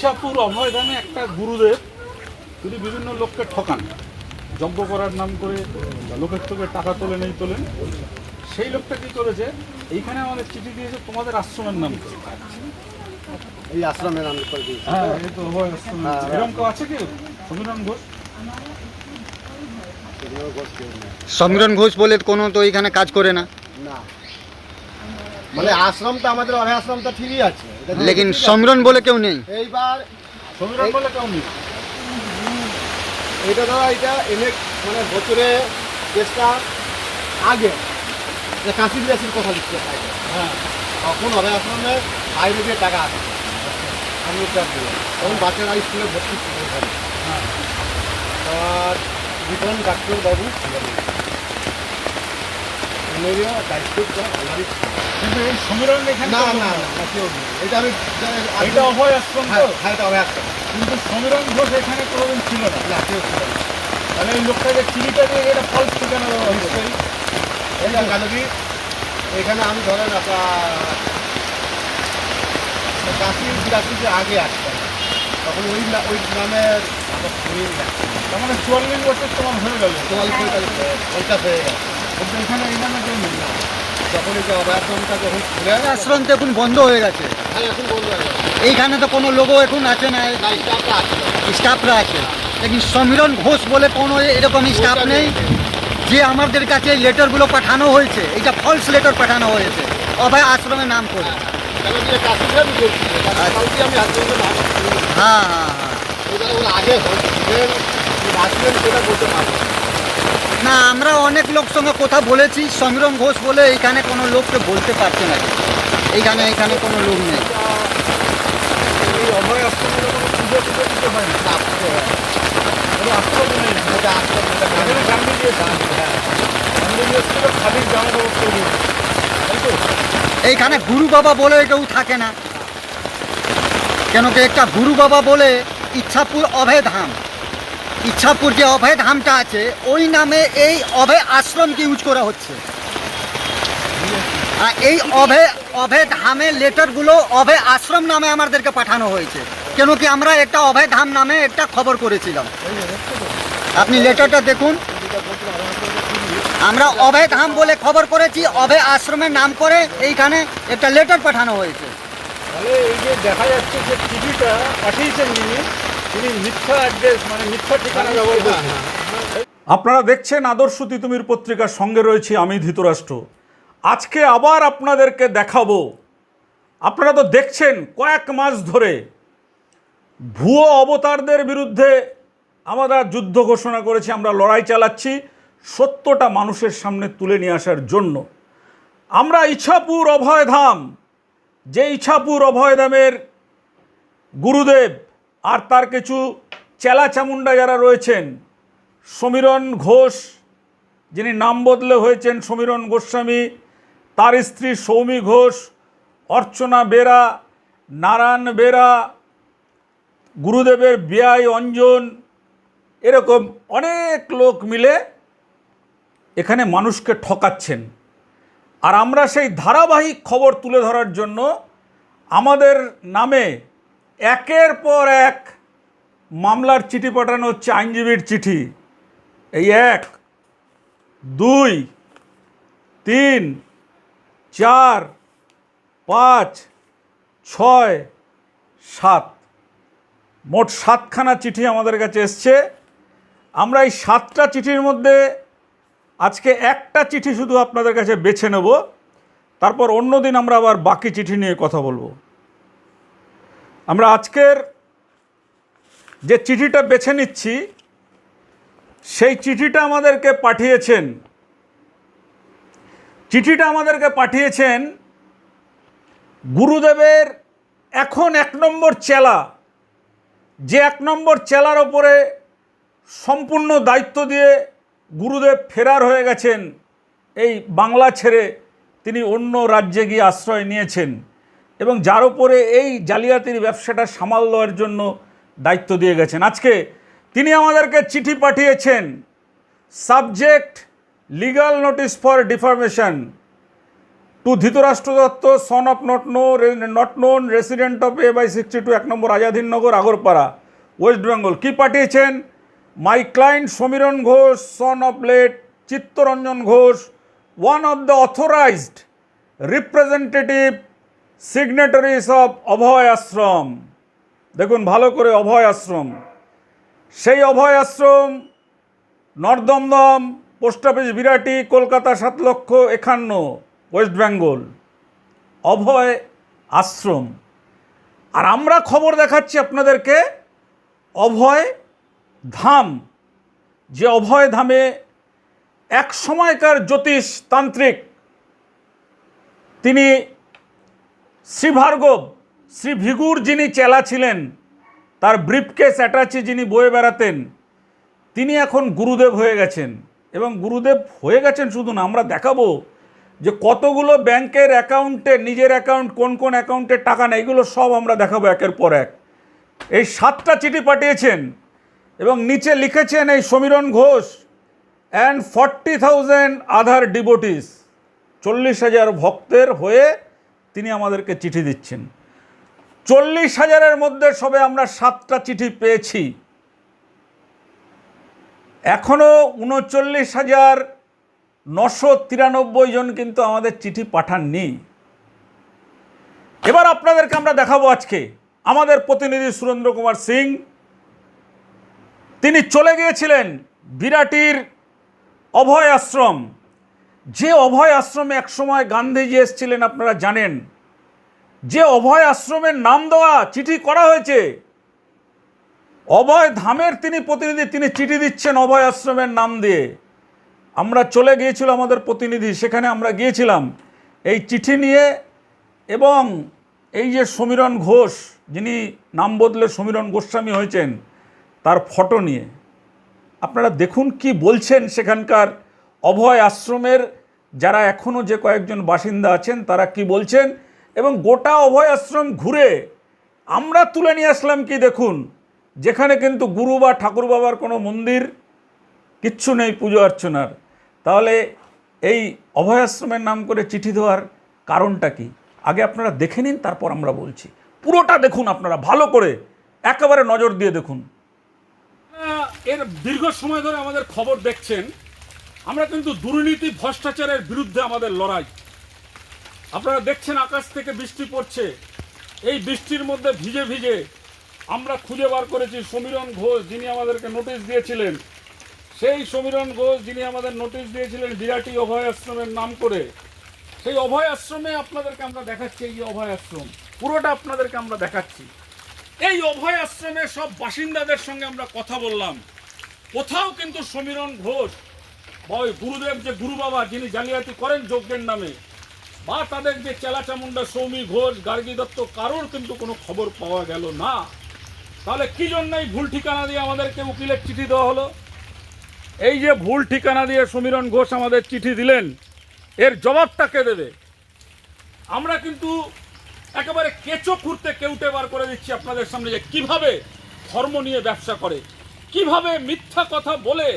ইচ্ছাপুর অভয়ধামে একটা গুরুদেব তিনি বিভিন্ন লোককে ঠকান। যজ্ঞ করার নাম করে লোকের থেকে টাকা তোলেন এই তোলেন। সেই লোকটা কি করেছে? এইখানে আমাদের চিঠি দিয়েছে তোমাদের আশ্রমের নাম করে। এই আশ্রমের নাম করে হ্যাঁ এই তো অভয় আশ্রম হ্যাঁ, এরকম কেউ আছে কেউ? সমীরণ ঘোষ? নেই। সমীরণ ঘোষ বলে কোনো তো এখানে কাজ করে না। না। মানে আশ্রমটা আমাদের অভয় আশ্রমটা ঠিকই আছে। লেকিন আছে। সমীরণ বলে কেউ নেই। এইবার সমীরণ বলে কেউ নেই। এটা ধরো এটা এনে মানে বছরে চেষ্টা আগে যে কাশি বিরাশির কথা লিখতে হয় তখন অভয় আশ্রমে বাইরে দিয়ে টাকা আসে আমি তখন বাচ্চারা স্কুলে ভর্তি হ্যাঁ। আর জীবন ডাক্তারবাবু ছিলেন উনিও দায়িত্বটা আমারই ছিল। কিন্তু এই সমীরণ এখানে না না না, না কেউ নেই। এটা আমি এটা অভয় আশ্রম হ্যাঁ তো? হ্যাঁ এটা অভয় আশ্রম। কিন্তু সমীরণ ঘোষ এখানে কোনোদিন ছিল না। না কেউ ছিল না। তাহলে এই লোকটাকে চিঠিটা দিয়ে এটা ফলস ঠিকানা দেওয়া এটা কেন এখানে আমি ধরেন আপনার কাশি বিরাশি যে আগে আসতাম তখন ওই ওই গ্রামের আমার শরীর তার মানে চুয়াল্লিশ বছর তোমার হয়ে গেল। চুয়াল্লিশ পঁয়তাল্লিশ পঞ্চাশ হয়ে গেছে। কিন্তু আশ্রম তো এখন বন্ধ হয়ে গেছে। এখন বন্ধ হয়ে গেছে। এইখানে তো কোনো লোগো এখন আছে না স্টাফরা আছে। লেকিন সমীরণ ঘোষ বলে কোনো এরকম স্টাফ নেই। যে আমাদের কাছে এই লেটারগুলো পাঠানো হয়েছে এটা ফলস লেটার পাঠানো হয়েছে। অভয় আশ্রমের নাম করে। নাম হ্যাঁ হ্যাঁ হ্যাঁ। না। আমরা অনেক লোক সঙ্গে কথা বলেছি। সমীরণ ঘোষ বলে এইখানে কোনো লোককে বলতে পারছে না। এইখানে এইখানে কোনো লোক নেই। এখানে এইখানে গুরু বাবা বলে কেউ থাকে না। কেন কি একটা গুরু বাবা বলে ইচ্ছাপুর অভয় ধাম ইচ্ছাপুর যে অভয় ধামটা আছে, ওই নামে এই অভয় আশ্রমকে ইউজ করা হচ্ছে। আর এই অভয় অভয় ধামের লেটারগুলো অভয় আশ্রম নামে আমাদেরকে পাঠানো হয়েছে। কেন কি আমরা একটা অভয় ধাম নামে একটা খবর করেছিলাম। আপনি লেটারটা দেখুন। আমরা অভয় ধাম বলে খবর করেছি, অভয় আশ্রমের নাম করে এইখানে একটা লেটার পাঠানো হয়েছে। দেখা যাচ্ছে যে চিঠিটা পাঠিয়েছেন তিনি মিথ্যা অ্যাড্রেস মানে মিথ্যা ঠিকানা ব্যবহার করছেন। আপনারা দেখছেন আদর্শ তিতুমির পত্রিকার সঙ্গে রয়েছি আমি ধৃতরাষ্ট্র। আজকে আবার আপনাদেরকে দেখাবো। আপনারা তো দেখছেন কয়েক মাস ধরে ভুয়ো অবতারদের বিরুদ্ধে আমরা যুদ্ধ ঘোষণা করেছি আমরা লড়াই চালাচ্ছি সত্যটা মানুষের সামনে তুলে নিয়ে আসার জন্য। আমরা ইছাপুর অভয়ধাম যে ইছাপুর অভয়ধামের গুরুদেব আর তার কিছু চেলা চামুন্ডা যারা রয়েছেন, সমীরণ ঘোষ, যিনি নাম বদলে হয়েছেন সমীরণ গোস্বামী, তার স্ত্রী সৌমি ঘোষ, অর্চনা বেরা, নারায়ণ বেরা, গুরুদেবের বিয়াই অঞ্জন, এরকম অনেক লোক মিলে এখানে মানুষকে ঠকাচ্ছেন। আর আমরা সেই ধারাবাহিক খবর তুলে ধরার জন্য আমাদের নামে একের পর এক মামলার চিঠি পাঠানো হচ্ছে আইনজীবীর চিঠি। এই এক, দুই, তিন, চার, পাঁচ, ছয়, সাত। মোট সাতখানা চিঠি আমাদের কাছে এসছে। আমরা এই সাতটা চিঠির মধ্যে আজকে একটা চিঠি শুধু আপনাদের কাছে বেছে নেব। তারপর অন্য দিন আমরা আবার বাকি চিঠি নিয়ে কথা বলব। আমরা আজকের যে চিঠিটা বেছে নিচ্ছি, সেই চিঠিটা আমাদেরকে পাঠিয়েছেন। চিঠিটা আমাদেরকে পাঠিয়েছেন গুরুদেবের এখন এক নম্বর চেলা। যে এক নম্বর চেলার ওপরে সম্পূর্ণ দায়িত্ব দিয়ে গুরুদেব ফেরার হয়ে গেছেন, এই বাংলা ছেড়ে তিনি অন্য রাজ্যে গিয়ে আশ্রয় নিয়েছেন। এবং যার উপরে এই জালিয়াতির ব্যবসাটা সামাল দেওয়ার জন্য দায়িত্ব দিয়ে গেছেন। আজকে তিনি আমাদেরকে চিঠি পাঠিয়েছেন subject legal notice for defamation to Dhritarashtra Dutta son of not no not known resident of a by sixty two এক নম্বর আজাদিননগর আগরপাড়া ওয়েস্ট বেঙ্গল কী পাঠিয়েছেন? My client Samiran Ghosh son of late Chittaranjan Ghosh one of the authorised representative সিগনেটারিজ of Abhay Ashram দেখুন, ভালো করে অভয় আশ্রম সেই Abhay Ashram North Dum Dum post office Birati, Kolkata সাত লক্ষ একান্ন ওয়েস্ট বেঙ্গল অভয় আশ্রম আর আমরা খবর দেখাচ্ছি আপনাদেরকে অভয় ধাম যে অভয় ধামে এক সময়কার জ্যোতিষ তান্ত্রিক তিনি শ্রী ভার্গব, শ্রী ভিগুর যিনি চেলা ছিলেন, তার ব্রিফকেস অ্যাটাচি যিনি বয়ে বেড়াতেন, তিনি এখন গুরুদেব হয়ে গেছেন। এবং গুরুদেব হয়ে গেছেন শুধু না, আমরা দেখাবো যে কতগুলো ব্যাংকের অ্যাকাউন্টে, নিজের অ্যাকাউন্ট, কোন কোন অ্যাকাউন্টে টাকা নেই, এগুলো সব আমরা দেখাবো একের পর এক। এই সাতটা চিঠি পাঠিয়েছেন এবং নিচে লিখেছেন এই Samiran Ghosh and forty thousand other devotees চল্লিশ হাজার ভক্তের হয়ে তিনি আমাদেরকে চিঠি দিচ্ছেন। চল্লিশ হাজারের মধ্যে সবে আমরা সাতটা চিঠি পেয়েছি। এখনও উনচল্লিশ হাজার নশো তিরানব্বই জন কিন্তু আমাদের চিঠি পাঠাননি। এবার আপনাদেরকে আমরা দেখাবো আজকে। আমাদের প্রতিনিধি সুরেন্দ্র কুমার সিং, তিনি চলে গিয়েছিলেন বিরাটির অভয় আশ্রম যে অভয় আশ্রমে একসময় গান্ধীজি এসেছিলেন, আপনারা জানেন। যে অভয় আশ্রমের নাম দেওয়া, চিঠি করা হয়েছে। অভয় ধামের তিনি প্রতিনিধি, তিনি চিঠি দিচ্ছেন অভয় আশ্রমের নাম দিয়ে। আমরা চলে গিয়েছিল আমাদের প্রতিনিধি, সেখানে আমরা গিয়েছিলাম। এই চিঠি নিয়ে এবং এই যে সমীরণ ঘোষ, যিনি নাম বদলে সমীরণ গোস্বামী হয়েছেন, তার ফটো নিয়ে। আপনারা দেখুন কি বলছেন সেখানকার অভয় আশ্রমের যারা এখনও যে কয়েকজন বাসিন্দা আছেন, তারা কি বলছেন? এবং গোটা অভয় আশ্রম ঘুরে আমরা তুলে নিয়ে আসলাম কি দেখুন? যেখানে কিন্তু গুরু বা ঠাকুর বাবার কোনো মন্দির, কিচ্ছু নেই পুজো অর্চনার। তাহলে এই অভয় আশ্রমের নাম করে চিঠি দেওয়ার কারণটা কি? আগে আপনারা দেখে নিন, তারপর আমরা বলছি। পুরোটা দেখুন আপনারা, ভালো করে। একেবারে নজর দিয়ে দেখুন। এর দীর্ঘ সময় ধরে আমাদের খবর দেখছেন। আমরা কিন্তু দুর্নীতি, ভ্রষ্টাচারের বিরুদ্ধে আমাদের লড়াই। আপনারা দেখছেন আকাশ থেকে বৃষ্টি পড়ছে। এই বৃষ্টির মধ্যে ভিজে ভিজে আমরা খুঁজে বার করেছি সমীরণ ঘোষ, যিনি আমাদেরকে নোটিশ দিয়েছিলেন। সেই সমীরণ ঘোষ, যিনি আমাদের নোটিশ দিয়েছিলেন বিরাটি অভয় আশ্রমের নাম করে। সেই অভয় আশ্রমে আপনাদেরকে আমরা দেখাচ্ছি, এই অভয় আশ্রম, পুরোটা আপনাদেরকে আমরা দেখাচ্ছি। এই অভয় আশ্রমে সব বাসিন্দাদের সঙ্গে আমরা কথা বললাম। কোথাও কিন্তু সমীরণ ঘোষ ওই গুরুদেব যে গুরু বাবা যিনি জালিয়াতি করেন যজ্ঞের নামে, বা তাদের যে চেলা চামুন্ডা সৌমি ঘোষ, গার্গী দত্ত, কারোর কিন্তু কোনো খবর পাওয়া গেল না। তাহলে কি জন্য এই ভুল ঠিকানা দিয়ে আমাদেরকে উকিলের চিঠি দেওয়া হলো? এই যে ভুল ঠিকানা দিয়ে সমীরণ ঘোষ আমাদের চিঠি দিলেন, এর জবাবটা কে দেবে? আমরা কিন্তু একেবারে কেঁচো খুঁড়তে কেউটে বার করে দিচ্ছি আপনাদের সামনে যে কীভাবে ধর্ম নিয়ে ব্যবসা করে, কীভাবে মিথ্যা কথা বলে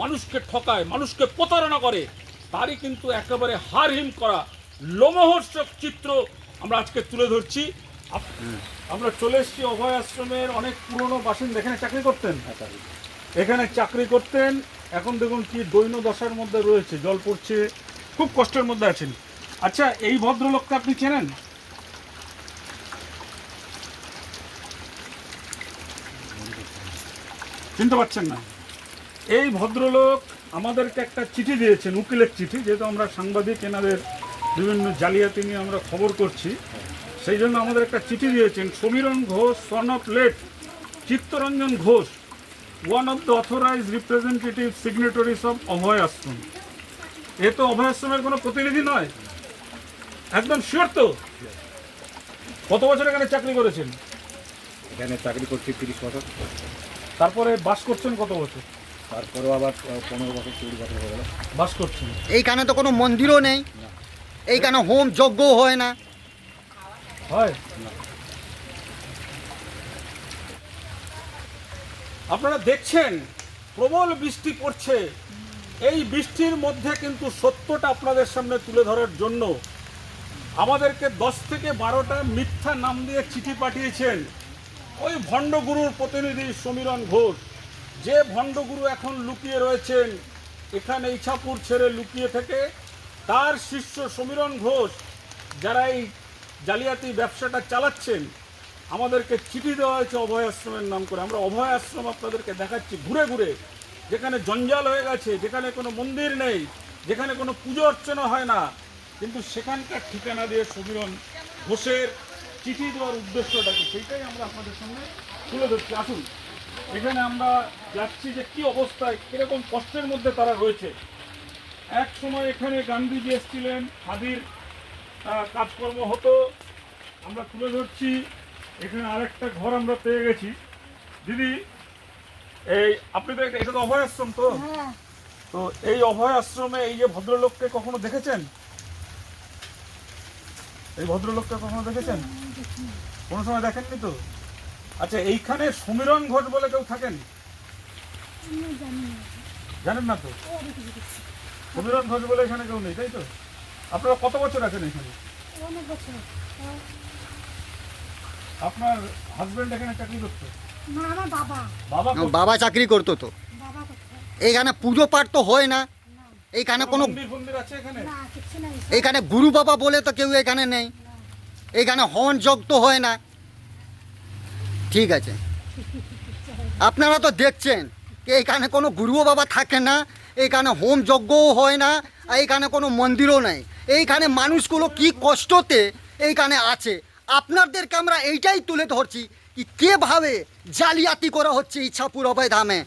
মানুষকে ঠকায় মানুষকে প্রতারণা করে তারই কিন্তু একেবারে হারহিম করা লোমহর্ষক চিত্র আমরা আজকে তুলে ধরছি। আমরা চলে এসেছি অভয় আশ্রমের অনেক পুরনো বাসিন্দা। এখানে চাকরি করতেন? এখানে চাকরি করতেন। এখন দেখুন কি দৈন দশার মধ্যে রয়েছে জল পড়ছে খুব কষ্টের মধ্যে আছেন। আচ্ছা এই ভদ্রলোককে আপনি চেনেন? চিনতে পারছেন না? এই ভদ্রলোক আমাদেরকে একটা চিঠি দিয়েছেন উকিলের চিঠি যেহেতু আমরা সাংবাদিক এনাদের বিভিন্ন জালিয়াতি নিয়ে আমরা খবর করছি। সেই জন্য আমাদের একটা চিঠি দিয়েছেন Samiran Ghosh son of late Chittaranjan Ghosh one of the authorise representative signatories of Abhay Ashram এ তো অভয় আশ্রমের কোনো প্রতিনিধি নয়। একদম শিওর তো? কত বছর এখানে চাকরি করেছেন? এখানে চাকরি করছি তিরিশ বছর। তারপরে বাস করছেন কত বছর? তারপরেও আবার পনেরো বছর কুড়ি বছর হয়ে গেল। বাস করছেন? এইখানে তো কোনো মন্দিরও নেই। এইখানে হোম যজ্ঞ হয় না। হয়? আপনারা দেখছেন প্রবল বৃষ্টি পড়ছে। এই বৃষ্টির মধ্যে কিন্তু সত্যটা আপনাদের সামনে তুলে ধরার জন্য আমাদেরকে দশ থেকে বারোটা মিথ্যা নাম দিয়ে চিঠি পাঠিয়েছেন। ওই ভণ্ডগুরুর প্রতিনিধি সমীরণ ঘোষ। যে ভণ্ডগুরু এখন লুকিয়ে রয়েছেন, এখানে ইছাপুর ছেড়ে লুকিয়ে থেকে তার শিষ্য সমীরণ ঘোষ, যারা এই জালিয়াতি ব্যবসাটা চালাচ্ছেন, আমাদেরকে চিঠি দেওয়া হয়েছে অভয় আশ্রমের নাম করে। আমরা অভয় আশ্রম আপনাদেরকে দেখাচ্ছি ঘুরে ঘুরে, যেখানে জঞ্জাল হয়ে গেছে, যেখানে কোনো মন্দির নেই, যেখানে কোনো পুজো অর্চনা হয় না, কিন্তু সেখানকার ঠিকানা দিয়ে সমীরণ ঘোষের চিঠি দেওয়ার উদ্দেশ্যটাকে সেইটাই আমরা আপনাদের সঙ্গে তুলে ধরছি। আসুন। এখানে আমরা যাচ্ছি যে কি অবস্থায় কীরকম কষ্টের মধ্যে তারা রয়েছে। এক সময় এখানে গান্ধীজি এসেছিলেন খাদির কাজকর্ম হতো। আমরা তুলে ধরছি এখানে আরেকটা ঘর আমরা পেয়ে গেছি। দিদি এই আপনি তো এটা- তো অভয় আশ্রম তো? তো এই অভয় আশ্রমে এই যে ভদ্রলোককে কখনো দেখেছেন? এই ভদ্রলোককে কখনো দেখেছেন? কোনো সময় দেখেননি তো? আচ্ছা এইখানে সমীরণ ঘোষ বলে কেউ থাকেন? জানেন না তো? সমীরণ ঘোষ বলে এখানে কেউ নেই তাই তো? আপনারা কত বছর আছেন এখানে? অনেক বছর আপনার হাজবেন্ড এখানে চাকরি করতো? বাবা। বাবা চাকরি করতো তো? এইখানে পুজো পাঠ তো হয় না। এইখানে কোনো মন্দির ফন্দির আছে এখানে? না কিছু নাই। এইখানে গুরু বাবা বলে তো কেউ এখানে নেই। এখানে হন যোগ তো হয় না। ঠিক আছে আপনারা তো দেখছেন যে এখানে কোনো গুরু বাবা থাকে না এখানে হোম যজ্ঞও হয় না আর এখানে কোনো মন্দিরও নেই এইখানে মানুষগুলো কি কষ্টতে এইখানে আছে আপনাদেরকে আমরা এইটাই তুলে ধরছি কি কিভাবে জালিয়াতি করা হচ্ছে इच्छापुर अभय धाम में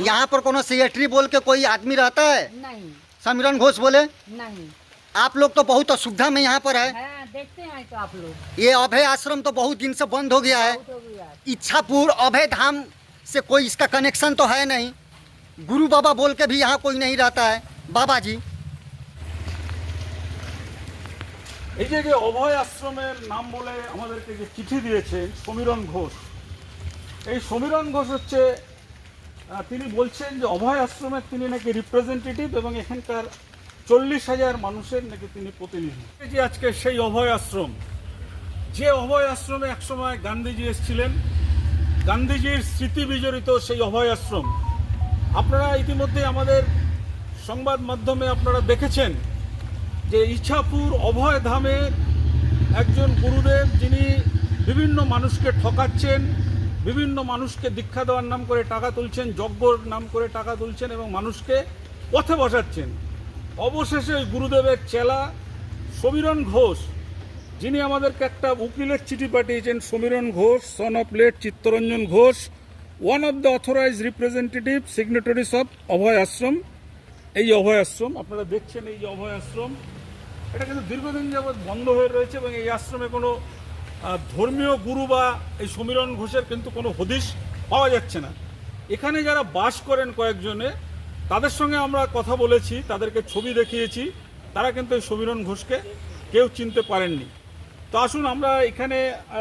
यहाँ पर कोनो सेक्रेटरी बोल के कोई आदमी रहता है नहीं समीरन घोष बोले नहीं आप लोग तो बहुत असुविधा में यहाँ पर है हाँ देखते हैं तो आप लोग ये अभय आश्रम तो बहुत दिन से बंद हो गया है बहुत हो गया इच्छापुर अभय धाम से कोई इसका कनेक्शन तो है नहीं गुरु बाबा बोल के भी यहाँ कोई नहीं रहता है बाबा जी এই যে যে অভয় আশ্রমের নাম বলে আমাদেরকে যে চিঠি দিয়েছেন সমীরণ ঘোষ এই সমীরণ ঘোষ হচ্ছে আহ, তিনি বলছেন যে অভয় আশ্রমের তিনি নাকি রিপ্রেজেন্টেটিভ এবং এখানকার চল্লিশ হাজার মানুষের নাকি তিনি প্রতিনিধি। যে আজকে সেই অভয় আশ্রম, যে অভয় আশ্রমে একসময় গান্ধীজি এসেছিলেন, গান্ধীজির স্মৃতি বিজড়িত সেই অভয় আশ্রম। আপনারা ইতিমধ্যে আমাদের সংবাদ মাধ্যমে আপনারা দেখেছেন যে ইছাপুর অভয় ধামের একজন গুরুদেব যিনি বিভিন্ন মানুষকে ঠকাচ্ছেন, বিভিন্ন মানুষকে দীক্ষা দেওয়ার নাম করে টাকা তুলছেন, যজ্ঞর নাম করে টাকা তুলছেন এবং মানুষকে পথে বসাচ্ছেন। অবশেষে গুরুদেবের চেলা সমীরণ ঘোষ, যিনি আমাদেরকে একটা উকিলের চিঠি পাঠিয়েছেন, Samiran Ghosh son of late Chittaranjan Ghosh one of the authorise representative signatories of Abhay Ashram এই অভয় আশ্রম আপনারা দেখছেন এই যে অভয় আশ্রম এটা কিন্তু দীর্ঘদিন যাবৎ বন্ধ হয়ে রয়েছে এবং এই আশ্রমে কোনো ধর্মীয় গুরু বা এই সমীরণ ঘোষের কিন্তু কোনো হদিশ পাওয়া যাচ্ছে না। এখানে যারা বাস করেন কয়েকজনে তাদের সঙ্গে আমরা কথা বলেছি, তাদেরকে ছবি দেখিয়েছি, তারা কিন্তু এই সমীরণ ঘোষকে কেউ চিনতে পারেননি। তো আসুন আমরা এখানে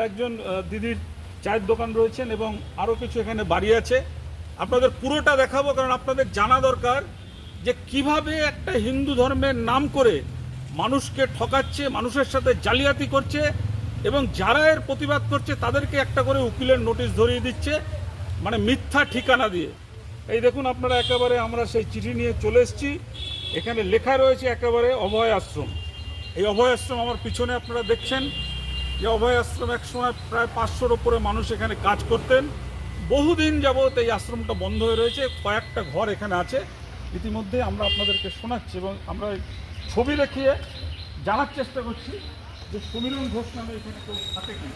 একজন দিদির চায়ের দোকান রয়েছেন এবং আরও কিছু এখানে বাড়ি আছে। আপনাদের পুরোটা দেখাবো, কারণ আপনাদের জানা দরকার যে কীভাবে একটা হিন্দু ধর্মের নাম করে মানুষকে ঠকাচ্ছে, মানুষের সাথে জালিয়াতি করছে এবং যারা এর প্রতিবাদ করছে তাদেরকে একটা করে উকিলের নোটিশ ধরিয়ে দিচ্ছে মানে মিথ্যা ঠিকানা দিয়ে। এই দেখুন আপনারা একেবারে আমরা সেই চিঠি নিয়ে চলে এসেছি। এখানে লেখা রয়েছে একেবারে অভয় আশ্রম। এই অভয় আশ্রম আমার পিছনে আপনারা দেখছেন। যে অভয় আশ্রম এক সময় প্রায় পাঁচশোর ওপরে মানুষ এখানে কাজ করতেন। বহুদিন যাবত এই আশ্রমটা বন্ধ হয়ে রয়েছে। কয়েকটা ঘর এখানে আছে। ইতিমধ্যে আমরা আপনাদেরকে শোনাচ্ছি এবং আমরা ছবি দেখিয়ে জানার চেষ্টা করছি যে সমীরণ ঘোষ নামে এখানে কেউ থাকে কি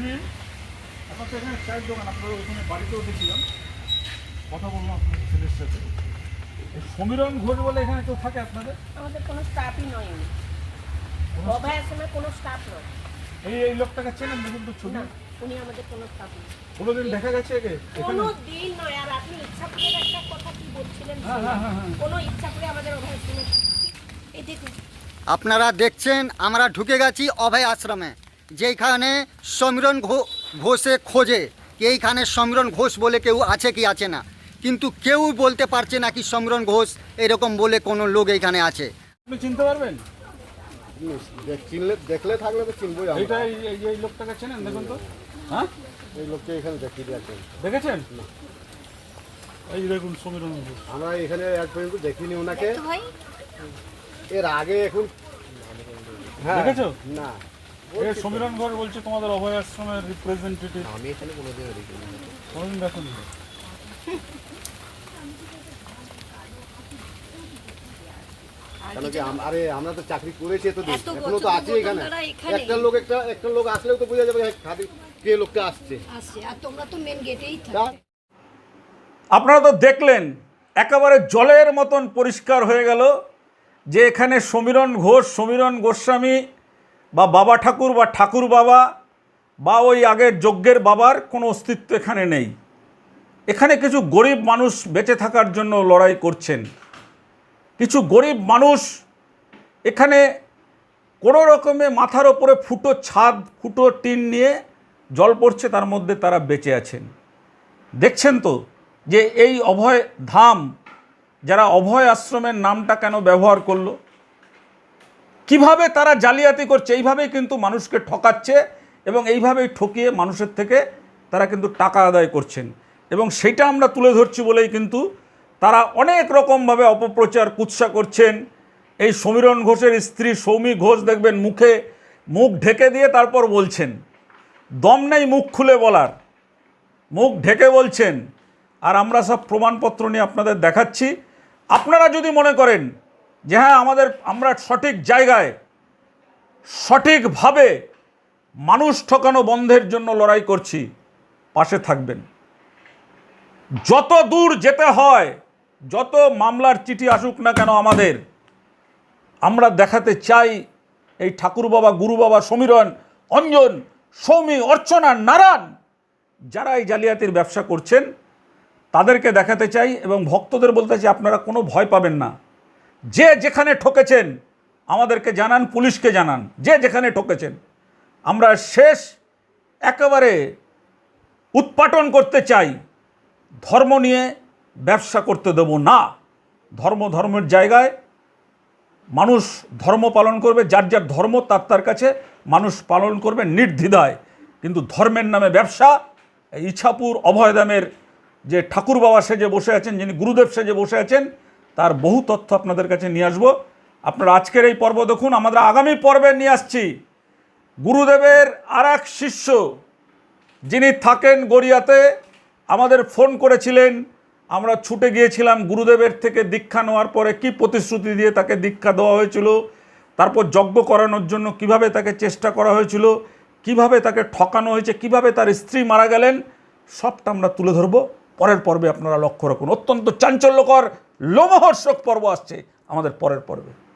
আপনার তো এখানে চায়ের দোকান আপনারা ওখানে বাড়িতেও দেখছিলাম। কথা আপনার ছেলের সাথে। এই সমীরণ ঘোষ বলে এখানে কেউ থাকে আপনাদের? আমাদের কোনো স্টাফই নয় উনি। অভয় আশ্রমে কোনো স্টাফ নয়। এই এই লোকটাকে চেনেন দেখুন তো ছবি। উনি আমাদের কোনো স্টাফ নয়। কোনোদিন দেখা গেছে একে? কোনো দিন নয় আর আপনি ইচ্ছাপুরের একটা কথা কি বলছিলেন হ্যাঁ, হ্যাঁ, হ্যাঁ। কোনো আমাদের অভয় আশ্রমে এই দেখুন। আপনারা দেখছেন আমরা ঢুকে গেছি অভয় আশ্রমে। যেখানে সমীরণ ঘো- ঘোষে খোঁজে কি এইখানে সমীরণ ঘোষ বলে কেউ আছে কি আছে না। কিন্তু কেউ বলতে পারছে না কি সমীরণ ঘোষ এরকম বলে কোনো লোক এখানে আছে। আপনি চিনতে পারবেন? চিনলে দেখলে থাকলে তো চিনবই এইটা এই লোকটাকে চেনেন? দেখুন তো। হ্যাঁ? এই লোককে এখানে দেখি দিয়েছেন দেখেছেন? এই দেখুন সমীরণ ঘোষ। আমরা এখানে এক পর্যন্ত দেখিনি ওনাকে। এর আগে এখন হ্যাঁ। দেখেছ? না। এ সমীরণ বলছে তোমাদের অভয় আশ্রমের রিপ্রেজেন্টেটিভ আমি এখানে কোনোদিনও দেখিনি। কোনোদিন দেখুন? কেন কি আরে আমরা তো চাকরি করেছি তো এত এখনও তো আছি এখানে। একটা লোক একটা একটা লোক আসলেও তো বোঝা যাবে খাদি কে লোকটা আসছে। আসছে আর তোমরা তো মেন গেটেই থাকো। আপনারা তো দেখলেন একেবারে জলের মতন পরিষ্কার হয়ে গেল যে এখানে সমীরণ ঘোষ সমীরণ গোস্বামী বা বাবা ঠাকুর বা ঠাকুর বাবা বা ওই আগের যজ্ঞের বাবার কোনো অস্তিত্ব এখানে নেই। এখানে কিছু গরিব মানুষ বেঁচে থাকার জন্য লড়াই করছেন। কিছু গরিব মানুষ এখানে কোনো রকমে মাথার ওপরে ফুটো ছাদ, ফুটো টিন নিয়ে জল পড়ছে, তার মধ্যে তারা বেঁচে আছেন। দেখছেন তো যে এই অভয় ধাম, যারা অভয় আশ্রমের নামটা কেন ব্যবহার করল? কীভাবে তারা জালিয়াতি করছে, এইভাবেই কিন্তু মানুষকে ঠকাচ্ছে এবং এইভাবেই ঠকিয়ে মানুষের থেকে তারা কিন্তু টাকা আদায় করছেন। এবং সেটা আমরা তুলে ধরছি বলেই কিন্তু তারা অনেক রকমভাবে অপপ্রচার, কুৎসা করছেন। এই সমীরণ ঘোষের স্ত্রী সৌমি ঘোষ দেখবেন মুখে মুখ ঢেকে দিয়ে তারপর বলছেন, দম নেই মুখ খুলে বলার। মুখ ঢেকে বলছেন। আর আমরা সব প্রমাণপত্র নিয়ে আপনাদের দেখাচ্ছি। আপনারা যদি মনে করেন যে হ্যাঁ আমাদের, আমরা সঠিক জায়গায়, সঠিকভাবে মানুষ ঠকানো বন্ধের জন্য লড়াই করছি, পাশে থাকবেন। যত দূর যেতে হয়, যত মামলার চিঠি আসুক না কেন আমাদের, আমরা দেখাতে চাই এই ঠাকুর বাবা গুরু বাবা সমীরণ, অঞ্জন, সৌমি, অর্চনা, নারায়ণ, যারা এই জালিয়াতির ব্যবসা করছেন, তাদেরকে দেখাতে চাই এবং ভক্তদের বলতে চাই, আপনারা কোনো ভয় পাবেন না। যে যেখানে ঠকেছেন, আমাদেরকে জানান, পুলিশকে জানান, যে যেখানে ঠকেছেন। আমরা শেষ, একেবারে উৎপাটন করতে চাই, ধর্ম নিয়ে ব্যবসা করতে দেব না। ধর্ম ধর্মের জায়গায় মানুষ ধর্ম পালন করবে, যার যার ধর্ম তার তার কাছে মানুষ পালন করবে নির্দ্বিধায়। কিন্তু ধর্মের নামে ব্যবসা ইছাপুর অভয়দামের যে ঠাকুর বাবা সেজে বসে আছেন, যিনি গুরুদেব সেজে বসে আছেন তার বহু তথ্য আপনাদের কাছে নিয়ে আসব। আপনারা আজকের এই পর্ব দেখুন আমাদের আগামী পর্বে নিয়ে আসছি। গুরুদেবের আর এক শিষ্য, যিনি থাকেন গড়িয়াতে, আমাদের ফোন করেছিলেন, আমরা ছুটে গিয়েছিলাম গুরুদেবের থেকে দীক্ষা নেওয়ার পরে কি প্রতিশ্রুতি দিয়ে তাকে দীক্ষা দেওয়া হয়েছিল, তারপর যজ্ঞ করানোর জন্য কীভাবে তাকে চেষ্টা করা হয়েছিল, কীভাবে তাকে ঠকানো হয়েছে, কীভাবে তার স্ত্রী মারা গেলেন, সবটা আমরা তুলে ধরবো। পরের পর্বে আপনারা লক্ষ্য রাখুন। অত্যন্ত চাঞ্চল্যকর লোমহর্ষক পর্ব আসছে আমাদের পরের পর্বে।